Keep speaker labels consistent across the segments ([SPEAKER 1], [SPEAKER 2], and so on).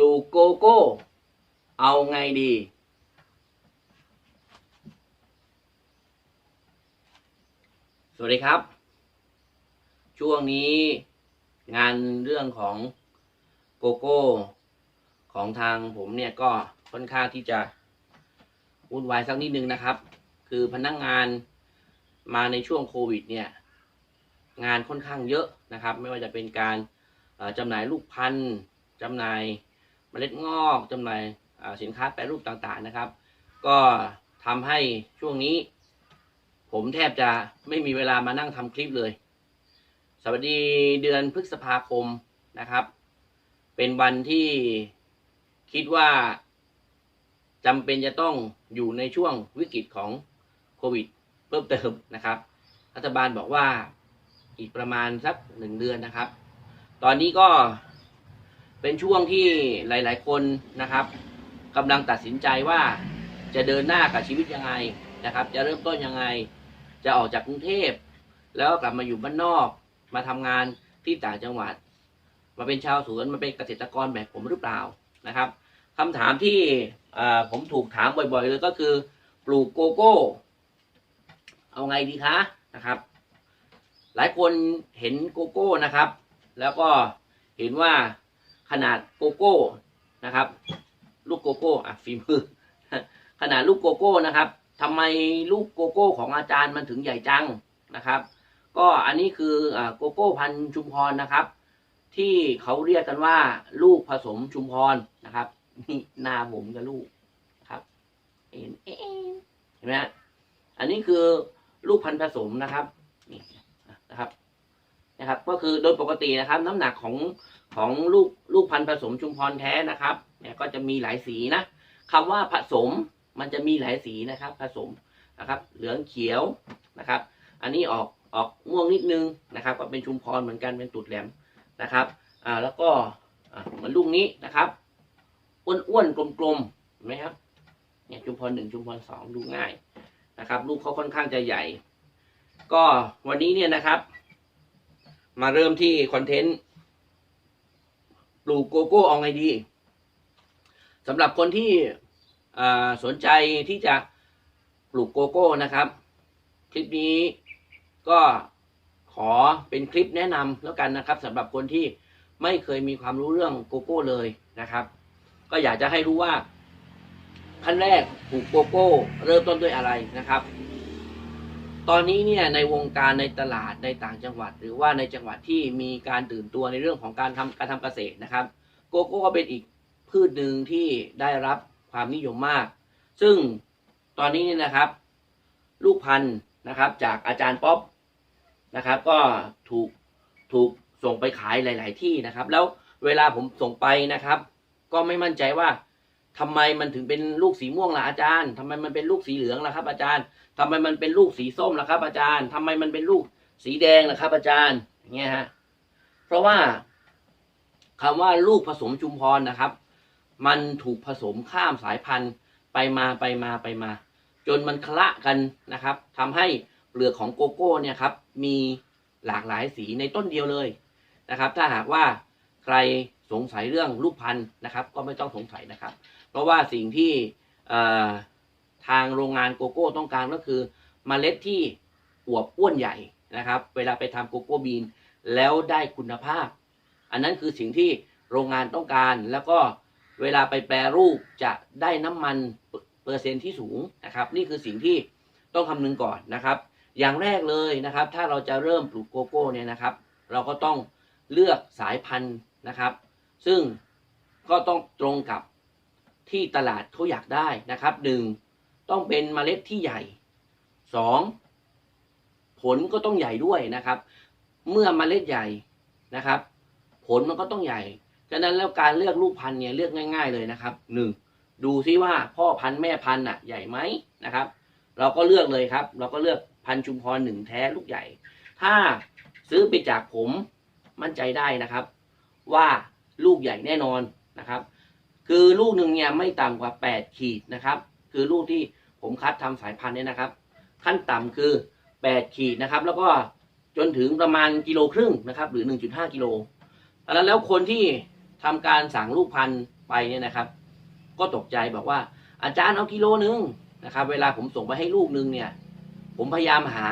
[SPEAKER 1] ลูกโกโก้ เอาไงดี สวัสดีครับ ช่วงนี้งานเรื่องของโกโก้ ของทางผมเนี่ยก็ค่อนข้างที่จะวุ่นวายสักนิดนึงนะครับ คือพนักงงานมาในช่วงโควิดเนี่ย งานค่อนข้างเยอะนะครับ ไม่ว่าจะเป็นการจำหน่ายลูกพันธุ์จำหน่าย เมล็ดงอกจำหน่ายสินค้าแปรรูปต่างๆนะครับ ก็ทำให้ช่วงนี้ ผมแทบจะไม่มีเวลามานั่งทำคลิปเลย สวัสดีเดือนพฤษภาคมนะครับ เป็นวันที่คิดว่าจำเป็นจะต้องอยู่ในช่วงวิกฤตของโควิด เพิ่มเติมนะครับ รัฐบาลบอกว่าอีกประมาณสักหนึ่งเดือนนะครับ ตอนนี้ก็ เป็นช่วงที่หลาย ๆ คนนะครับกำลังตัดสินใจว่าจะเดินหน้ากับชีวิตยังไงนะครับ จะเริ่มต้นยังไง จะออกจากกรุงเทพ แล้วกลับมาอยู่บ้านนอก มาทำงานที่ต่างจังหวัด มาเป็นชาวสวนมาเป็นเกษตรกรแบบผมหรือเปล่านะครับคำถามที่ผมถูกถามบ่อย ๆ เลยก็คือ ปลูกโกโก้ เอาไงดีคะนะครับ หลายคนเห็นโกโก้นะครับ แล้วก็เห็นว่า ขนาดโกโก้นะครับ ลูกโกโก้อะฝีมือขนาดลูกโกโก้นะครับทำไมลูกโกโก้ของอาจารย์มันถึงใหญ่จังนะครับ ก็อันนี้คืออโกโก้พันชุมพรนะครับ ที่เขาเรียกกันว่า ลูกผสมชุมพรนะครับนี่หน้าผมกับลูกครับเห็นเอ๊ะเห็นไหมอันนี้คือลูกพันผสมนะครับนี่นะครับ นะครับ ก็คือโดยปกตินะครับ น้ำหนักของของลูกลูกพันธุ์ผสมชุมพรแท้นะครับเนี่ยก็จะมีหลายสีนะคำว่าผสมมันจะมีหลายสีนะครับ ผสมนะครับ เหลืองเขียวนะครับ อันนี้ออกออกม่วงนิดนึงนะครับ ก็เป็นชุมพรเหมือนกันเป็นตูดแหลมนะครับอ่าแล้วก็อ่าเหมือนลูกนี้นะครับอ้วนๆกลมๆเห็นไหมครับเนี่ยชุมพรหนึ่งชุมพรสองดูง่ายนะครับ ลูกเขาค่อนข้างจะใหญ่ ก็วันนี้เนี่ยนะครับ มาเริ่มที่คอนเทนต์ปลูกโกโก้เอาไงดีสำหรับคนที่สนใจที่จะปลูกโกโก้นะครับ คลิปนี้ก็ขอเป็นคลิปแนะนำแล้วกันนะครับสำหรับคนที่ไม่เคยมีความรู้เรื่องโกโก้เลยนะครับ ก็อยากจะให้รู้ว่าขั้นแรกปลูกโกโก้ เริ่มต้นด้วยอะไรนะครับ ตอนนี้เนี่ยในวงการในตลาดในต่างจังหวัด หรือว่าในจังหวัดที่มีการตื่นตัวในเรื่องของการทำการทำเกษตรนะครับ โกโก้ก็เป็นอีกพืชหนึ่งที่ได้รับความนิยมมาก ซึ่งตอนนี้เนี่ยนะครับ ลูกพันธุ์นะครับจากอาจารย์ป๊อปนะครับ ก็ถูกถูกส่งไปขายหลาย ๆ ที่นะครับ แล้วเวลาผมส่งไปนะครับ ก็ไม่มั่นใจว่า ทำไมมันถึงเป็นลูกสีม่วงล่ะอาจารย์ทำไมมันเป็นลูกสีเหลืองล่ะครับ อาจารย์ทำไมมันเป็นลูกสีส้มล่ะครับ อาจารย์ทำไมมันเป็นลูกสีแดงล่ะครับ อาจารย์อย่างเงี้ยฮะเพราะว่าคำว่าลูกผสมชุมพรนะครับ มันถูกผสมข้ามสายพันธุ์ไปมาไปมาไปมา จนมันคละกันนะครับทำให้เปลือกของโกโก้เนี่ยครับ มีหลากหลายสีในต้นเดียวเลยนะครับ ถ้าหากว่าใครสงสัยเรื่องลูกพันธุ์นะครับ ก็ไม่ต้องสงสัยนะครับ เพราะว่าสิ่งที่ทางโรงงานโกโก้ต้องการก็คือมเมล็ดที่อวบอ้วนใหญ่นะครับ เวลาไปทำโกโก้บีนแล้วได้คุณภาพ อันนั้นคือสิ่งที่โรงงานต้องการแล้วก็เวลาไปแปรรูปจะได้น้ำมันเปอร์เซ็นต์ที่สูงนะครับ นี่คือสิ่งที่ต้องคำนึงก่อนนะครับ อย่างแรกเลยนะครับ ถ้าเราจะเริ่มปลูกโกโก้เนี่ยนะครับ เราก็ต้องเลือกสายพันธุ์นะครับ ซึ่งก็ต้องตรงกับ ที่ตลาดเขาอยากได้นะครับหนึ่งต้องเป็นเมล็ดที่ใหญ่สองผลก็ต้องใหญ่ด้วยนะครับ เมื่อเมล็ดใหญ่นะครับ ผลมันก็ต้องใหญ่ฉะนั้นแล้วการเลือกลูกพันธุ์เนี่ยเลือกง่าย ๆเลยนะครับหนึ่งดูซิว่าพ่อพันธุ์แม่พันธุ์อะใหญ่ไหมนะครับ เราก็เลือกเลยครับ เราก็เลือกพันธุ์ชุมพรหนึ่งแท้ลูกใหญ่ ถ้าซื้อไปจากผมมั่นใจได้นะครับ ว่าลูกใหญ่แน่นอนนะครับ คือลูกหนึ่งเนี่ยไม่ต่ำกว่า 8 ขีดนะครับ คือลูกที่ผมคัดทำสายพันธุ์เนี่ยนะครับ ขั้นต่ำคือ 8 ขีดนะครับ แล้วก็จนถึงประมาณกิโลครึ่งนะครับ หรือ 1.5 กิโลดังนั้นแล้วคนที่ทำการสั่งลูกพันธุ์ไปเนี่ยนะครับ ก็ตกใจบอกว่า อาจารย์เอากิโลนึงนะครับ เวลาผมส่งไปให้ลูกนึงเนี่ย ผมพยายามหา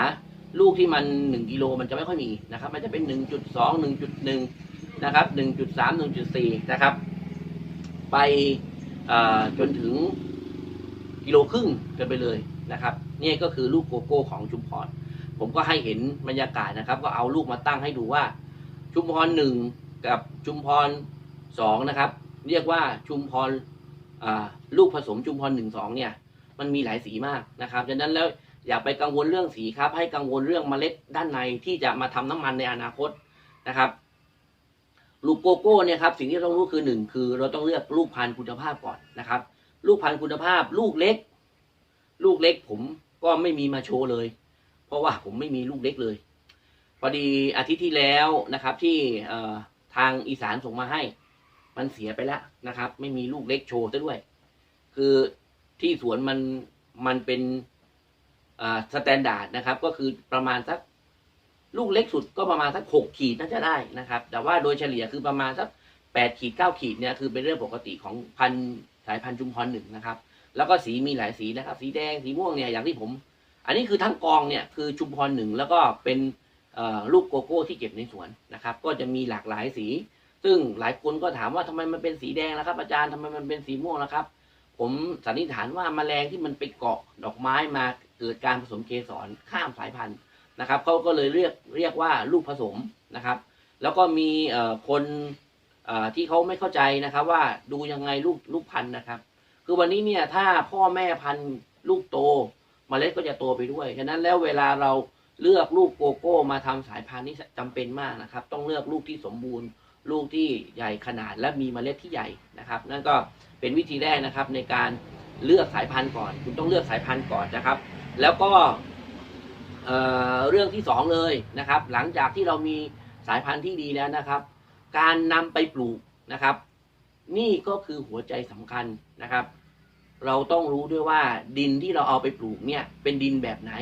[SPEAKER 1] ลูกที่มันหนึ่งกิโลมันจะไม่ค่อยมีนะครับ มันจะเป็นหนึ่งจุดสองหนึ่งจุดหนึ่งนะครับหนึ่งจุดสามหนึ่งจุดสี่นะครับ ไปจนถึงกิโลครึ่งกันไปเลยนะครับ นี่ก็คือลูกโกโก้ของชุมพร ผมก็ให้เห็นบรรยากาศนะครับ ก็เอาลูกมาตั้งให้ดูว่า ชุมพรหนึ่งกับชุมพรสองนะครับ เรียกว่าชุมพรลูกผสมชุมพรหนึ่งสองเนี่ย มันมีหลายสีมากนะครับดังนั้นแล้วอย่าไปกังวลเรื่องสีครับ ให้กังวลเรื่องเมล็ดด้านในที่จะมาทำน้ำมันในอนาคตนะครับ ลูกโกโก้เนี่ยครับสิ่งที่ต้องรู้คือหนึ่งคือ เราต้องเลือกลูกพันธุ์คุณภาพก่อนนะครับ ลูกพันธุ์คุณภาพ ลูกเล็ก ลูกเล็กผมก็ไม่มีมาโชว์เลย เพราะว่าผมไม่มีลูกเล็กเลย พอดีอาทิตย์ที่แล้วนะครับ ที่ทางอีสานส่งมาให้ มันเสียไปแล้วนะครับ ไม่มีลูกเล็กโชว์ซะด้วย คือที่สวนมันมันเป็นสแตนดาร์ดนะครับ ก็คือประมาณสัก ลูกเล็กสุดก็ประมาณสักหกขีดน่าจะได้นะครับ แต่ว่าโดยเฉลี่ยคือประมาณสักแปดขีดเก้าขีดเนี่ยคือเป็นเรื่องปกติของพันสายพันธุ์จุมพรหนึ่งนะครับ แล้วก็สีมีหลายสีนะครับ สีแดงสีม่วงเนี่ยอย่างที่ผม อันนี้คือทั้งกองเนี่ยคือชุมพรหนึ่งแล้วก็เป็นลูกโกโก้ที่เก็บในสวนนะครับ ก็จะมีหลากหลายสี ซึ่งหลายคนก็ถามว่าทำไมมันเป็นสีแดงล่ะครับ อาจารย์ทำไมมันเป็นสีม่วงล่ะครับ ผมสันนิษฐานว่าแมลงที่มันไปเกาะดอกไม้มาเกิดการผสมเกสรข้ามสายพันธุ์ นะครับเขาก็เลยเรียกเรียกว่าลูกผสมนะครับ แล้วก็มีคนที่เขาไม่เข้าใจนะครับ ว่าดูยังไงลูกลูกพันธุ์นะครับ คือวันนี้เนี่ยถ้าพ่อแม่พันธุ์ลูกโตเมล็ดก็จะโตไปด้วยฉะนั้นแล้วเวลาเราเลือกลูกโกโก้มาทำสายพันธุ์นี่จำเป็นมากนะครับ ต้องเลือกลูกที่สมบูรณ์ ลูกที่ใหญ่ขนาดและมีเมล็ดที่ใหญ่นะครับ นั่นก็เป็นวิธีแรกนะครับในการเลือกสายพันธุ์ก่อน คุณต้องเลือกสายพันธุ์ก่อนนะครับ แล้วก็ เเรื่องที่สองเลยนะครับ หลังจากที่เรามีสายพันธุ์ที่ดีแล้วนะครับ การนำไปปลูกนะครับ นี่ก็คือหัวใจสำคัญนะครับ เราต้องรู้ด้วยว่าดินที่เราเอาไปปลูกเนี่ยเป็นดินแบบไหน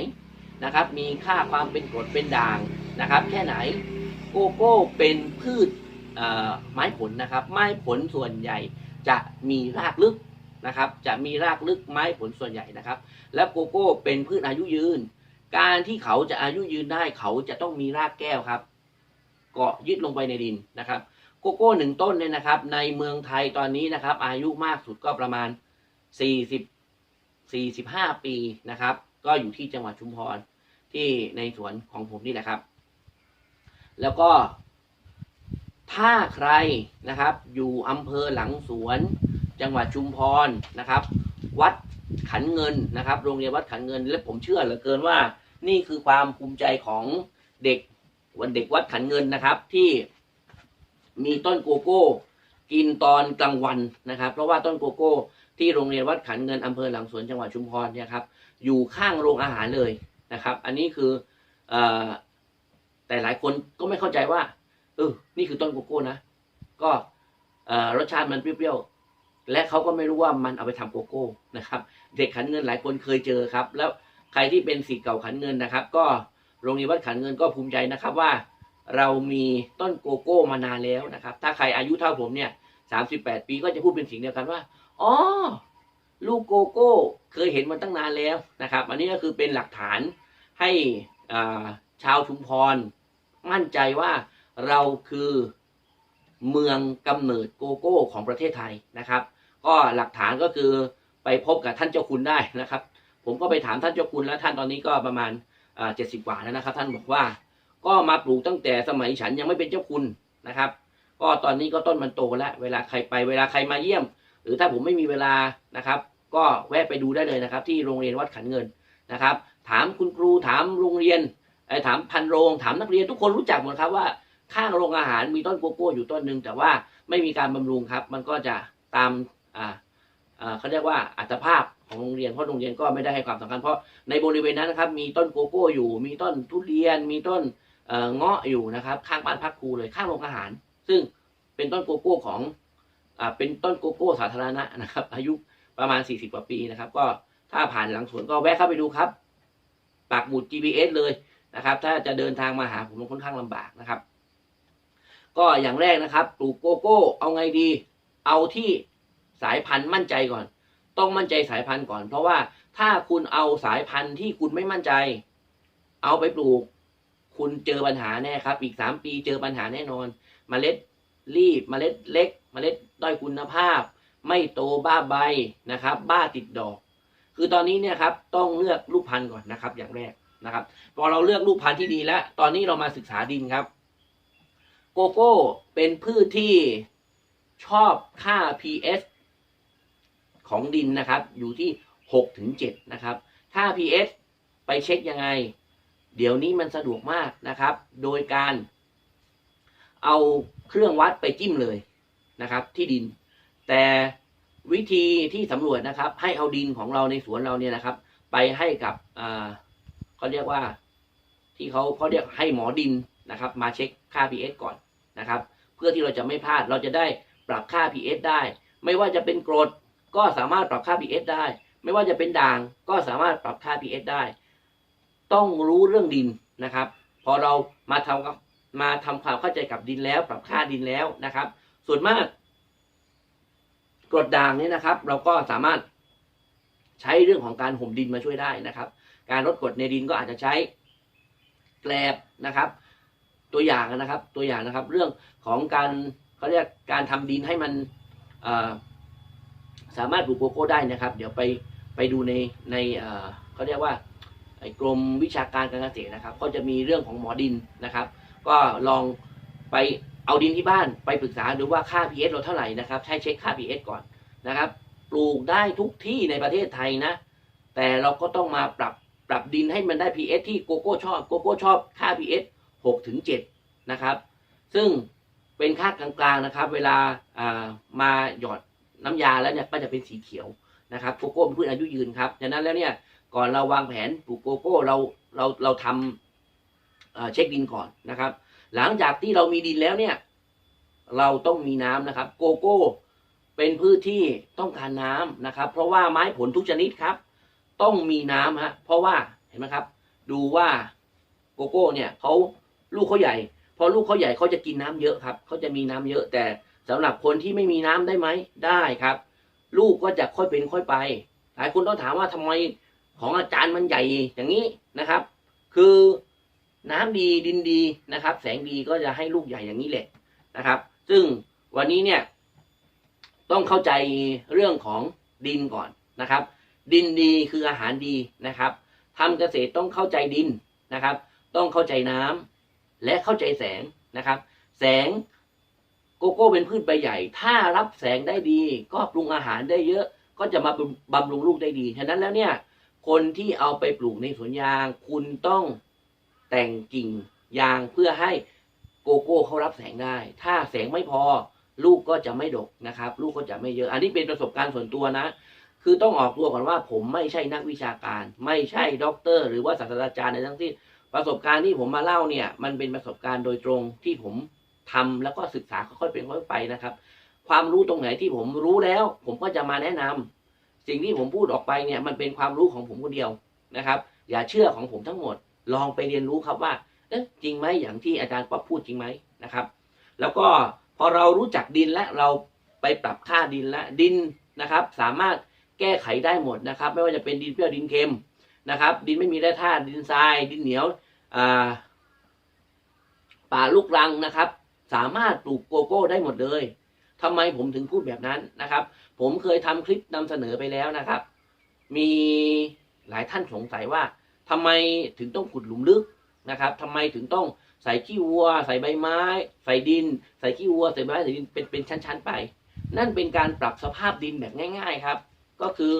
[SPEAKER 1] นะครับ มีค่าความเป็นกรดเป็นด่างนะครับ แค่ไหนโกโก้เป็นพืชไม้ผลนะครับ ไม้ผลส่วนใหญ่จะมีรากลึกนะครับ จะมีรากลึกไม้ผลส่วนใหญ่นะครับ และโกโก้เป็นพืชอายุยืน การที่เขาจะอายุยืนได้เขาจะต้องมีรากแก้วครับ เกาะยึดลงไปในดินนะครับ โกโก้หนึ่งต้นเนี่ยนะครับ ในเมืองไทยตอนนี้นะครับ อายุมากสุดก็ประมาณ 40 45 ปีนะครับ ก็อยู่ที่จังหวัดชุมพรที่ในสวนของผมนี่แหละครับ แล้วก็ถ้าใครนะครับ อยู่อำเภอหลังสวน จังหวัดชุมพรนะครับ วัด ขันเงินนะครับโรงเรียนวัดขันเงิน และผมเชื่อเหลือเกินว่า นี่คือความภูมิใจของเด็กวันเด็กวัดขันเงินนะครับที่มีต้นโกโก้กินตอนกลางวันนะครับ เพราะว่าต้นโกโก้ ที่โรงเรียนวัดขันเงินอำเภอหลังสวนจังหวัดชุมพรเนี่ยครับอยู่ข้างโรงอาหารเลยนะครับ อันนี้คืออแต่หลายคนก็ไม่เข้าใจว่าเออนี่คือต้นโกโก้นะ ก็รสชาติมันเปรี้ยว และเขาก็ไม่รู้ว่ามันเอาไปทำโกโก้นะครับ เด็กขันเงินหลายคนเคยเจอครับ แล้วใครที่เป็นศิษย์เก่าขันเงินนะครับ ก็โรงเรียนวัดขันเงินก็ภูมิใจนะครับว่า เรามีต้นโกโก้มานานแล้วนะครับ ถ้าใครอายุเท่าผมเนี่ยสามสิบแปดปีก็จะพูดเป็นสิ่งเดียวกันว่าอ๋อลูกโกโก้เคยเห็นมันตั้งนานแล้วนะครับ อันนี้ก็คือเป็นหลักฐานให้อ่าชาวชุมพร มั่นใจว่าเราคือเมืองกำเนิดโกโก้ของประเทศไทยนะครับ ก็หลักฐานก็คือไปพบกับท่านเจ้าคุณได้นะครับ ผมก็ไปถามท่านเจ้าคุณแล้วท่านตอนนี้ก็ประมาณเจ็ดสิบกว่าแล้วนะครับ ท่านบอกว่าก็มาปลูกตั้งแต่สมัยฉันยังไม่เป็นเจ้าคุณนะครับ ก็ตอนนี้ก็ต้นมันโตแล้ว เวลาใครไปเวลาใครมาเยี่ยม หรือถ้าผมไม่มีเวลานะครับ ก็แวะไปดูได้เลยนะครับ ที่โรงเรียนวัดขันเงินนะครับ ถามคุณครูถามโรงเรียนไอ้ถามพันโรงถามนักเรียนทุกคนรู้จักหมดครับว่าข้างโรงอาหารมีต้นโกโก้อยู่ต้นหนึ่งแต่ว่าไม่มีการบำรุงครับ มันก็จะตาม อ่าเขาเรียกว่าอัตภาพของโรงเรียนเพราะโรงเรียนก็ไม่ได้ให้ความสำคัญเพราะในบริเวณนั้นนะครับ มีต้นโกโก้อยู่ มีต้นทุเรียน มีต้นเงาะอยู่นะครับ ข้างบ้านพักครูเลยข้างโรงอาหาร ซึ่งเป็นต้นโกโก้ของอ่าเป็นต้นโกโก้สาธารณะนะครับ อายุประมาณ 40 กว่าปีนะครับ ก็ถ้าผ่านหลังสวนก็แวะเข้าไปดูครับปักหมุด GPS เลยนะครับ ถ้าจะเดินทางมาหาผมมันค่อนข้างลำบากนะครับ ก็อย่างแรกนะครับ ปลูกโกโก้ เอาไงดี เอาที่ สายพันธุ์มั่นใจก่อน ต้องมั่นใจสายพันธุ์ก่อน เพราะว่าถ้าคุณเอาสายพันธุ์ที่คุณไม่มั่นใจ เอาไปปลูก คุณเจอปัญหาแน่ครับ อีกสามปีเจอปัญหาแน่นอนเมล็ดรีบเมล็ดเล็กเมล็ดด้อยคุณภาพ ไม่โตบ้าใบนะครับ บ้าติดดอก คือตอนนี้เนี่ยครับต้องเลือกลูกพันธุ์ก่อนนะครับ อย่างแรกนะครับ พอเราเลือกลูกพันธุ์ที่ดีแล้ว ตอนนี้เรามาศึกษาดินครับ โกโก้เป็นพืชที่ชอบค่า pH ของดินนะครับ อยู่ที่6ถึง7นะครับค่า pH ไปเช็คยังไง เดี๋ยวนี้มันสะดวกมากนะครับ โดยการ เอาเครื่องวัดไปจิ้มเลยนะครับ ที่ดิน แต่วิธีที่สำรวจนะครับ ให้เอาดินของเราในสวนเราเนี่ยนะครับ ไปให้กับอ่าเขาเรียกว่า ที่เขาเขาเรียกให้หมอดินนะครับ มาเช็คค่า pH ก่อนนะครับ เพื่อที่เราจะไม่พลาดเราจะได้ปรับค่า pH ได้ ไม่ว่าจะเป็นกรด ก็สามารถปรับค่า pH ได้ ไม่ว่าจะเป็นด่างก็สามารถปรับค่า pH ได้ ต้องรู้เรื่องดินนะครับ พอเรามาทำมาทำความเข้าใจกับดินแล้ว ปรับค่าดินแล้วนะครับ ส่วนมากกรดด่างเนี่ยนะครับ เราก็สามารถใช้เรื่องของการห่มดินมาช่วยได้นะครับ การลดกรดในดินก็อาจจะใช้แกลบนะครับ ตัวอย่างนะครับตัวอย่างนะครับ เรื่องของการเขาเรียกการทำดินให้มันอ สามารถปลูกโกโก้ได้นะครับ เดี๋ยวไปไปดูในในเขาเรียกว่าไอ้กรมวิชาการการเกษตรนะครับ ก็จะมีเรื่องของหมอดินนะครับ ก็ลองไปเอาดินที่บ้านไปปรึกษาดูว่าค่า pH เราเท่าไหร่นะครับ ใช้เช็คค่า pH ก่อนนะครับ ปลูกได้ทุกที่ในประเทศไทยนะ แต่เราก็ต้องมาปรับปรับดินให้มันได้ pH ที่โกโก้ชอบโกโก้ชอบค่า pH 6ถึง7นะครับ ซึ่งเป็นค่ากลางๆนะครับ เวลาามาหยอด น้ำยาแล้วเนี่ยก็จะเป็นสีเขียวนะครับโกโก้เป็นพืชอายุยืนครับดังนั้นแล้วเนี่ยก่อนเราวางแผนปลูกโกโก้เราเราเราทำเเช็คดินก่อนนะครับ หลังจากที่เรามีดินแล้วเนี่ย เราต้องมีน้ำนะครับ โกโก้ เป็นพืชที่ต้องการน้ำนะครับ เพราะว่าไม้ผลทุกชนิดครับ ต้องมีน้ำฮะเพราะว่าเห็นไหมครับ ดูว่าโกโก้เนี่ยเขาลูกเขาใหญ่ พอลูกเขาใหญ่เขาจะกินน้ำเยอะครับเขาจะมีน้ำเยอะแต่ สำหรับคนที่ไม่มีน้ำได้ไหมได้ครับ ลูกก็จะค่อยเป็นค่อยไป หลายคนต้องถามว่าทำไมของอาจารย์มันใหญ่อย่างนี้นะครับ คือน้ำดีดินดีนะครับ แสงดีก็จะให้ลูกใหญ่อย่างนี้แหละนะครับ ซึ่งวันนี้เนี่ย ต้องเข้าใจเรื่องของดินก่อนนะครับ ดินดีคืออาหารดีนะครับทำเกษตรต้องเข้าใจดินนะครับ ต้องเข้าใจน้ำและเข้าใจแสงนะครับ แสง โกโก้เป็นพืชใบใหญ่ ถ้ารับแสงได้ดี ก็ปรุงอาหารได้เยอะ ก็จะมาบำรุงลูกได้ดี ฉะนั้นแล้วเนี่ย คนที่เอาไปปลูกในสวนยาง คุณต้องแต่งกิ่งยางเพื่อให้โกโก้เขารับแสงได้ ถ้าแสงไม่พอ ลูกก็จะไม่ดกนะครับ ลูกก็จะไม่เยอะ อันนี้เป็นประสบการณ์ส่วนตัวนะ คือต้องออกตัวก่อนว่าผมไม่ใช่นักวิชาการ ไม่ใช่ด็อกเตอร์ หรือว่าศาสตราจารย์ในทั้งสิ้นประสบการณ์ที่ผมมาเล่าเนี่ย มันเป็นประสบการณ์โดยตรงที่ผม ทำแล้วก็ศึกษาค่อยๆเป็นค่อยไปนะครับ ความรู้ตรงไหนที่ผมรู้แล้ว ผมก็จะมาแนะนำสิ่งที่ผมพูดออกไปเนี่ยมันเป็นความรู้ของผมคนเดียวนะครับ อย่าเชื่อของผมทั้งหมด ลองไปเรียนรู้ครับว่าเอ๊ะจริงไหมอย่างที่อาจารย์ป๊อปพูดจริงไหมนะครับ แล้วก็พอเรารู้จักดินและเราไปปรับค่าดินและดินนะครับ สามารถแก้ไขได้หมดนะครับ ไม่ว่าจะเป็นดินเปรี้ยวดินเค็มนะครับ ดินไม่มีแร่ธาตุดินทราย ดินเหนียวป่าลูกรังนะครับ สามารถปลูกโกโก้ได้หมดเลยทำไมผมถึงพูดแบบนั้นนะครับ ผมเคยทำคลิปนำเสนอไปแล้วนะครับ มีหลายท่านสงสัยว่าทำไมถึงต้องขุดหลุมลึกนะครับทำไมถึงต้องใส่ขี้วัว ใส่ใบไม้ ใส่ดิน ใส่ขี้วัว ใส่ใบไม้ใส่ดินเป็นเป็นชั้น ๆ ไป นั่นเป็นการปรับสภาพดินแบบง่าย ๆครับ ก็คือ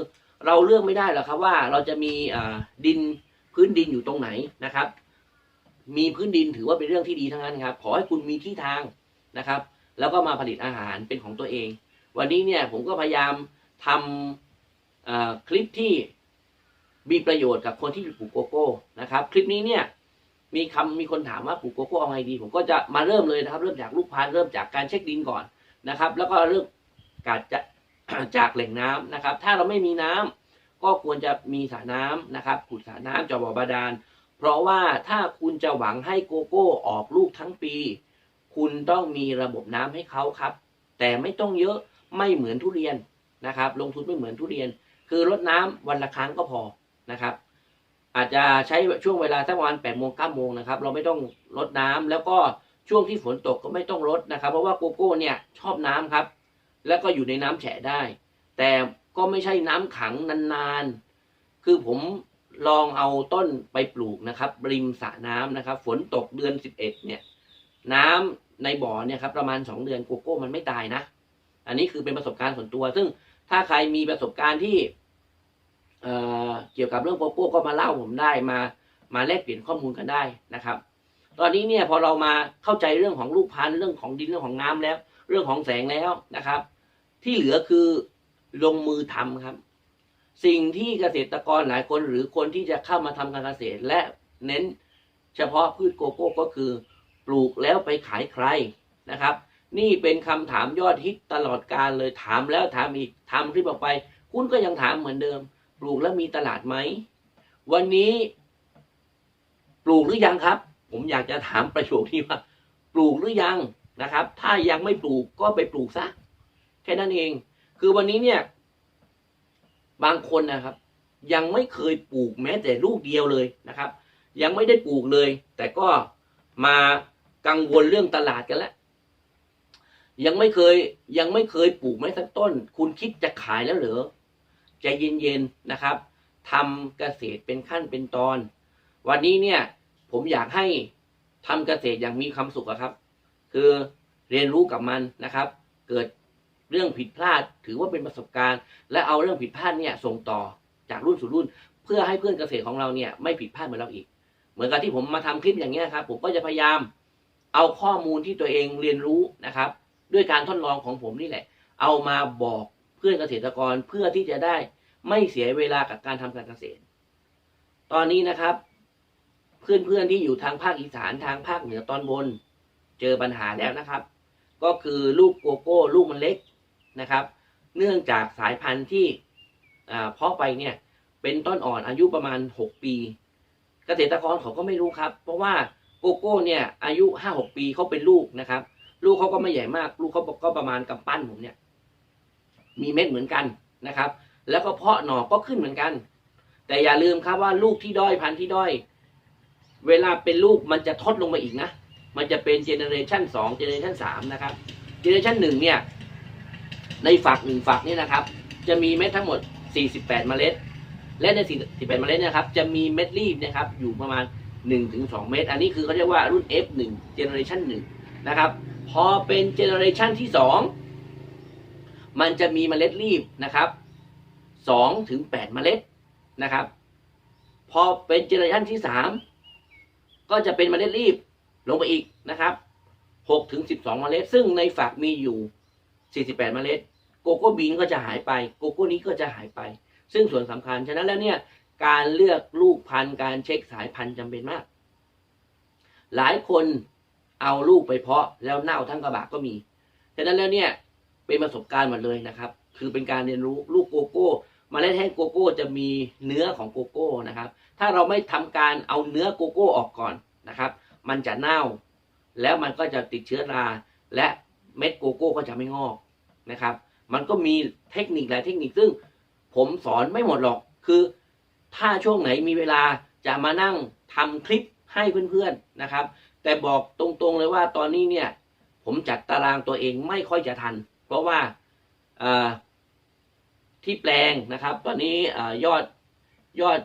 [SPEAKER 1] เราเลือกไม่ได้หรอกครับว่าเราจะมีดินพื้นดินอยู่ตรงไหนนะครับ มีพื้นดินถือว่าเป็นเรื่องที่ดีทั้งนั้นครับ ขอให้คุณมีที่ทางนะครับ แล้วก็มาผลิตอาหารเป็นของตัวเอง วันนี้เนี่ยผมก็พยายามทำคลิปที่มีประโยชน์กับคนที่ปลูกโกโก้นะครับ คลิปนี้เนี่ยมีคำมีคนถามว่าปลูกโกโก้เอาไงดี ผมก็จะมาเริ่มเลยนะครับ เริ่มจากลูกพันธุ์เริ่มจากการเช็คดินก่อนนะครับ แล้วก็เริ่มการจะจากแหล่งน้ำนะครับ ถ้าเราไม่มีน้ำก็ควรจะมีสระน้ำนะครับขุดสระน้ำเจาะบ่อบาดาล เพราะว่าถ้าคุณจะหวังให้โกโก้ออกลูกทั้งปี คุณต้องมีระบบน้ำให้เขาครับ แต่ไม่ต้องเยอะไม่เหมือนทุเรียนนะครับ ลงทุนไม่เหมือนทุเรียน คือรดน้ำวันละครั้งก็พอนะครับ อาจจะใช้ช่วงเวลาสักประมาณแปดโมงเก้าโมงนะครับ เราไม่ต้องรดน้ำแล้วก็ช่วงที่ฝนตกก็ไม่ต้องรดนะครับ เพราะว่าโกโก้เนี่ยชอบน้ำครับ แล้วก็อยู่ในน้ำแฉะได้ แต่ก็ไม่ใช่น้ำขังนานๆ คือผม ลองเอาต้นไปปลูกนะครับ ริมสระน้ำนะครับ ฝนตกเดือนสิบเอ็ดเนี่ย น้ำในบ่อเนี่ยครับประมาณสองเดือนโกโก้มันไม่ตายนะ อันนี้คือเป็นประสบการณ์ส่วนตัว ซึ่งถ้าใครมีประสบการณ์ที่เอ่อเกี่ยวกับเรื่องโกโก้ก็มาเล่าผมได้มามาแลกเปลี่ยนข้อมูลกันได้นะครับ ตอนนี้เนี่ยพอเรามาเข้าใจเรื่องของลูกพันธุ์เรื่องของดินเรื่องของน้ำแล้ว เรื่องของแสงแล้วนะครับ ที่เหลือคือลงมือทำครับ สิ่งที่เกษตรกรหลายคนหรือคนที่จะเข้ามาทำการเกษตร และเน้นเฉพาะพืชโกโก้ก็คือ ปลูกแล้วไปขายใครนะครับ นี่เป็นคำถามยอดฮิตตลอดการเลยถามแล้วถามอีกทำคลิปออกไป คุณก็ยังถามเหมือนเดิม ปลูกแล้วมีตลาดไหมวันนี้ ปลูกหรือยังครับ ผมอยากจะถามประโยคที่ว่าปลูกหรือยังนะครับ ถ้ายังไม่ปลูกก็ไปปลูกซะแค่นั้นเอง คือวันนี้เนี่ย บางคนนะครับ ยังไม่เคยปลูกแม้แต่ลูกเดียวเลยนะครับ ยังไม่ได้ปลูกเลย แต่ก็มากังวลเรื่องตลาดกันแล้วยังไม่เคยยังไม่เคยปลูกแม้สักต้น คุณคิดจะขายแล้วเหรอใจเย็นๆนะครับทำเกษตรเป็นขั้นเป็นตอน วันนี้เนี่ย ผมอยากให้ทำเกษตรอย่างมีความสุขครับ คือเรียนรู้กับมันนะครับ เกิด เรื่องผิดพลาดถือว่าเป็นประสบการณ์ และเอาเรื่องผิดพลาดเนี่ยส่งต่อจากรุ่นสู่รุ่น เพื่อให้เพื่อนเกษตรของเราเนี่ยไม่ผิดพลาดเหมือนเราอีก เหมือนกับที่ผมมาทำคลิปอย่างเงี้ยครับผมก็จะพยายามเอาข้อมูลที่ตัวเองเรียนรู้นะครับ ด้วยการทดลองของผมนี่แหละ เอามาบอกเพื่อนเกษตรกรเพื่อที่จะได้ไม่เสียเวลากับการทำการเกษตร ตอนนี้นะครับ เพื่อนๆที่อยู่ทางภาคอีสานทางภาคเหนือตอนบน เจอปัญหาแล้วนะครับ ก็คือลูกโกโก้ ลูกมันเล็ก นะครับ เนื่องจากสายพันธุ์ที่เพาะไปเนี่ยเป็นต้นอ่อนอายุประมาณหกปี เกษตรกรเขาก็ไม่รู้ครับ เพราะว่าโกโก้เนี่ยอายุห้าหกปีเขาเป็นลูกนะครับ ลูกเขาก็ไม่ใหญ่มาก ลูกเขาก็ประมาณกำปั้นผมเนี่ย มีเม็ดเหมือนกันนะครับ แล้วก็เพาะหน่อก็ขึ้นเหมือนกัน แต่อย่าลืมครับว่าลูกที่ด้อยพันธุ์ที่ด้อย เวลาเป็นลูกมันจะทดลงมาอีกนะ มันจะเป็นเจเนอเรชันสองเจเนอเรชันสามนะครับ เจเนอเรชันหนึ่งเนี่ย ในฝักหนึ่งฝักนี่นะครับ จะมีเม็ดทั้งหมด 48 เมล็ด และใน 48 เมล็ดนยนะครับจะมีเม็ดรีบนะครับอยู่ประมาณ 1-2 เม็ดอันนี้คือเขาเรียกว่ารุ่น F1 Generation 1นะครับพอเป็น Generation ที่ 2 มันจะมีเมล็ดรีบนะครับ2ถึง8เมล็ดนะครับ พอเป็น Generation ที่ 3 ก็จะเป็นเมล็ดรีบลงไปอีกนะครับ6ถึง12 เมล็ด ซึ่งในฝักมีอยู่ 48 เมล็ด โกโก้บีนก็จะหายไป โกโก้นี้ก็จะหายไป ซึ่งส่วนสำคัญ ฉะนั้นแล้วเนี่ย การเลือกลูกพันธุ์ การเช็คสายพันธุ์จำเป็นมาก หลายคนเอาลูกไปเพาะแล้วเน่าทั้งกระบะก็มี ฉะนั้นแล้วเนี่ยเป็นประสบการณ์หมดเลยนะครับ คือเป็นการเรียนรู้ลูกโกโก้มเมล็ดแห้งโกโก้จะมีเนื้อของโกโก้นะครับ ถ้าเราไม่ทำการเอาเนื้อโกโก้ออกก่อนนะครับ มันจะเน่า แล้วมันก็จะติดเชื้อรา และเม็ดโกโก้ก็จะไม่งอก นะครับ มันก็มีเทคนิคหลายเทคนิคซึ่ง ผมสอนไม่หมดหรอก คือ ถ้าช่วงไหนมีเวลาจะมานั่งทำคลิปให้เพื่อนๆนะครับ แต่บอกตรงๆเลยว่าตอนนี้เนี่ย ผมจัดตารางตัวเองไม่ค่อยจะทัน เพราะว่าที่แปลงนะครับ ตอนนี้อยอดยอด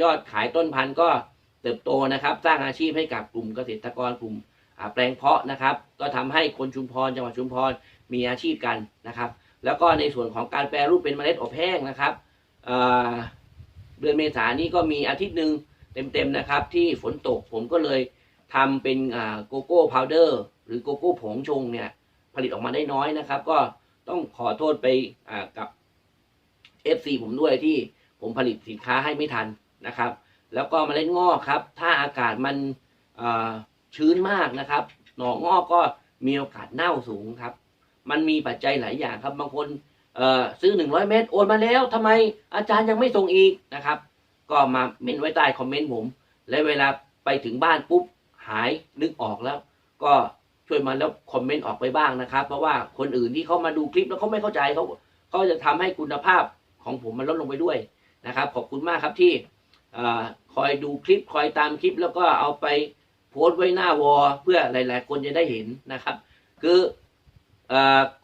[SPEAKER 1] ยอดขายต้นพันธุ์ก็เติบโตนะครับ สร้างอาชีพให้กับกลุ่มเกษตรกรกลุ่มแปลงเพาะนะครับ ก็ทำให้คนชุมพรจังหวัดชุมพร มีอาชีพกันนะครับ แล้วก็ในส่วนของการแปรรูปเป็นเมล็ดอบแห้งนะครับเเดือนเมษายนนี้ก็มีอาทิตย์หนึ่งเต็มๆนะครับ ที่ฝนตกผมก็เลยทำเป็นโกโก้พาวเดอร์หรือโกโก้ผงชงเนี่ยผลิตออกมาได้น้อยนะครับ ก็ต้องขอโทษไปกับ FC ผมด้วยที่ผมผลิตสินค้าให้ไม่ทันนะครับ แล้วก็เมล็ดงอกครับ ถ้าอากาศมันชื้นมากนะครับ หน่องอกก็มีโอกาสเน่าสูงครับ มันมีปัจจัยหลายอย่างครับ บางคนเอ่อซื้อ 100 เมตรโอนมาแล้วทำไมอาจารย์ยังไม่ส่งอีกนะครับ ก็มาเมนไว้ใต้คอมเมนต์ผม และเวลาไปถึงบ้านปุ๊บหายนึกออกแล้ว ก็ช่วยมาแล้วคอมเมนต์ออกไปบ้างนะครับ เพราะว่าคนอื่นที่เขามาดูคลิปแล้วเขาไม่เข้าใจเขาก็จะทำให้คุณภาพของผมมันลดลงไปด้วยนะครับ ขอบคุณมากครับที่อคอยดูคลิปคอยตามคลิปแล้วก็เอาไปโพสต์ไว้หน้าวอเพื่อหลาย ๆ คนจะได้เห็นนะครับ คือ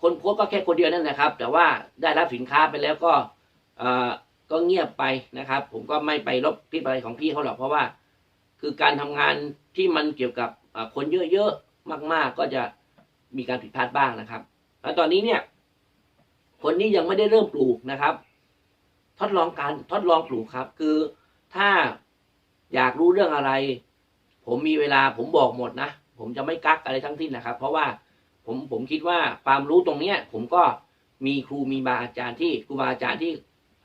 [SPEAKER 1] คนโพสก็แค่คนเดียวนั่นแหละครับ แต่ว่าได้รับสินค้าไปแล้วก็ก็เงียบไปนะครับ ผมก็ไม่ไปลบคลิปอะไรของพี่เขาหรอกเพราะว่า คือการทำงานที่มันเกี่ยวกับคนเยอะๆมาก ๆ ก็จะมีการผิดพลาดบ้างนะครับ แล้วตอนนี้เนี่ยคนนี้ยังไม่ได้เริ่มปลูกนะครับ ทดลองการทดลองปลูกครับ คือถ้าอยากรู้เรื่องอะไร ผมมีเวลาผมบอกหมดนะ ผมจะไม่กักอะไรทั้งสิ้นนะครับ เพราะว่า ผมผมคิดว่าความรู้ตรงเนี้ย ผมก็มีครูมีบาอาจารย์ที่ครูบาอาจารย์ที่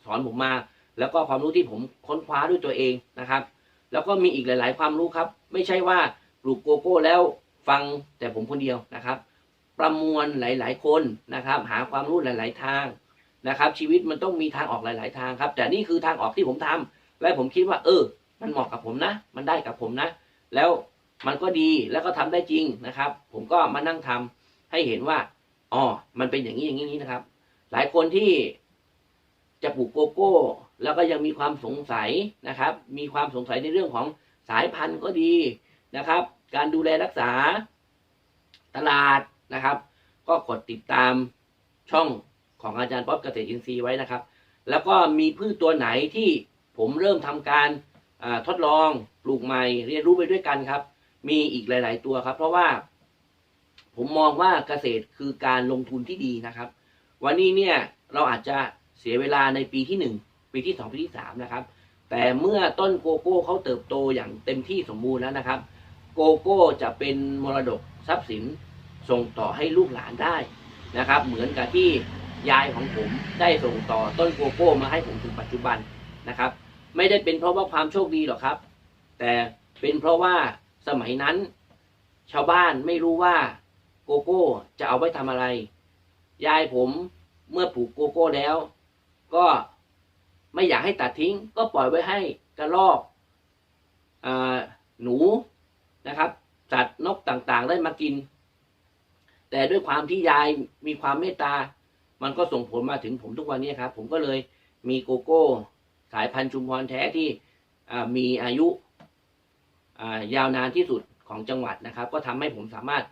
[SPEAKER 1] สอนผมมา แล้วก็ความรู้ที่ผมค้นคว้าด้วยตัวเองนะครับ แล้วก็มีอีกหลาย ๆ ความรู้ครับ ไม่ใช่ว่าปลูกโกโก้แล้วฟังแต่ผมคนเดียวนะครับ ประมวลหลาย ๆ คนนะครับ หาความรู้หลาย ๆ ทางนะครับ ชีวิตมันต้องมีทางออกหลาย ๆ ทางครับ แต่นี่คือทางออกที่ผมทำและผมคิดว่า เออ มันเหมาะกับผมนะ มันได้กับผมนะ แล้วมันก็ดีแล้วก็ทำได้จริงนะครับ ผมก็มานั่งทำ ให้เห็นว่าอ๋อมันเป็นอย่างนี้อย่างนี้นะครับ หลายคนที่จะปลูกโกโก้ แล้วก็ยังมีความสงสัยนะครับ มีความสงสัยในเรื่องของสายพันธุ์ก็ดีนะครับ การดูแลรักษาตลาดนะครับ ก็กดติดตามช่องของอาจารย์ป๊อปเกษตรอินทรีย์ไว้นะครับ แล้วก็มีพืชตัวไหนที่ผมเริ่มทำการทดลองปลูกใหม่เรียนรู้ไปด้วยกันครับ มีอีกหลาย ๆ ตัวครับ เพราะว่า ผมมองว่าเกษตรคือการลงทุนที่ดีนะครับ วันนี้เนี่ยเราอาจจะเสียเวลาในปีที่หนึ่งปีที่สองปีที่สามนะครับ แต่เมื่อต้นโกโก้เขาเติบโตอย่างเต็มที่สมบูรณ์แล้วนะครับ โกโก้จะเป็นมรดกทรัพย์สินส่งต่อให้ลูกหลานได้นะครับ เหมือนกับที่ยายของผมได้ส่งต่อต้นโกโก้มาให้ผมถึงปัจจุบันนะครับ ไม่ได้เป็นเพราะว่าความโชคดีหรอกครับ แต่เป็นเพราะว่าสมัยนั้น ชาวบ้านไม่รู้ว่า โกโก้จะเอาไว้ทำอะไร ยายผมเมื่อปลูกโกโก้แล้ว ก็ไม่อยากให้ตัดทิ้ง ก็ปล่อยไว้ให้กระรอกอหนูนะครับสัตว์นกต่างๆ ได้มากิน แต่ด้วยความที่ยายมีความเมตตา มันก็ส่งผลมาถึงผมทุกวันนี้ครับ ผมก็เลยมีโกโก้ สายพันธุ์ชุมพรแท้ที่มีอายุอ่ายาวนานที่สุดของจังหวัดนะครับ ก็ทำให้ผมสามารถ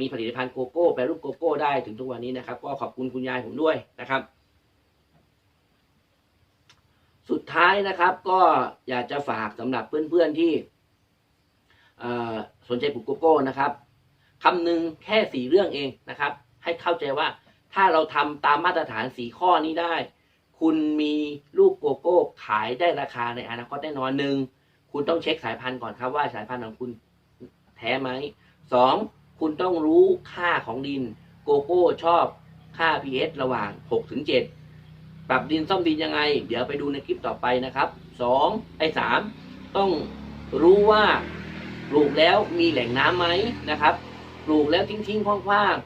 [SPEAKER 1] มีผลิตภัณฑ์โกโก้แปรรูปโกโก้ได้ถึงทุกวันนี้นะครับ ก็ขอบคุณคุณยายผมด้วยนะครับ สุดท้ายนะครับ ก็อยากจะฝากสำหรับเพื่อนๆที่เอ่สนใจปลูกโกโก้นะครับคำหนึ่งแค่สี่เรื่องเองนะครับ ให้เข้าใจว่าถ้าเราทำตามมาตรฐานสี่ข้อนี้ได้ คุณมีลูกโกโก้ขายได้ราคาในอนาคตแน่นอนหนึ่งคุณต้องเช็คสายพันธุ์ก่อนครับว่าสายพันธุ์ของคุณแท้ไหมสอง คุณต้องรู้ค่าของดิน โกโก้ชอบค่า pH ระหว่าง6ถึง7ปรับดินซ่อมดินยังไง เดี๋ยวไปดูในคลิปต่อไปนะครับสองไอ้สามต้องรู้ว่าปลูกแล้วมีแหล่งน้ำไหมนะครับ ปลูกแล้วทิ้งๆคว่าง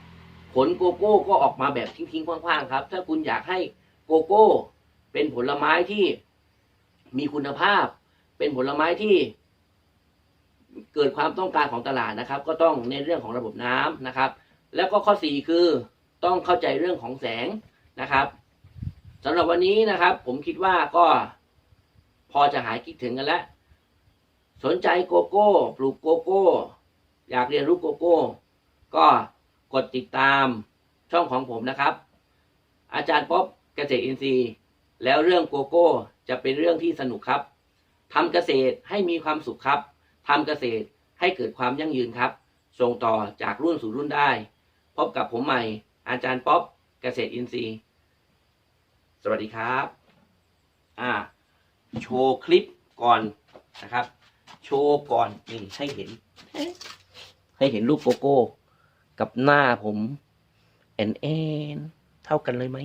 [SPEAKER 1] ๆผลโกโก้ก็ออกมาแบบทิ้งทิ้งๆคว่างๆครับ ถ้าคุณอยากให้โกโก้ เป็นผลไม้ที่มีคุณภาพ เป็นผลไม้ที่ เกิดความต้องการของตลาดนะครับ ก็ต้องในเรื่องของระบบน้ำนะครับ แล้วก็ข้อสี่คือต้องเข้าใจเรื่องของแสงนะครับสำหรับวันนี้นะครับ ผมคิดว่าก็พอจะหายคิดถึงกันแล้วสนใจโกโก้ปลูกโกโก้ อยากเรียนรู้โกโก้ ก็กดติดตามช่องของผมนะครับ อาจารย์ป๊อบเกษตรอินทรีย์ แล้วเรื่องโกโก้จะเป็นเรื่องที่สนุกครับทำเกษตรให้มีความสุขครับ ทำเกษตรให้เกิดความยั่งยืนครับ ส่งต่อจากรุ่นสู่รุ่นได้ พบกับผมใหม่ อาจารย์ป๊อบเกษตรอินทรีย์ สวัสดีครับอ่าโชว์คลิปก่อนนะครับ โชว์ก่อนนี่ให้เห็น ให้เห็นรูปโกโก้ กับหน้าผม แอนแอน เท่ากันเลยไหม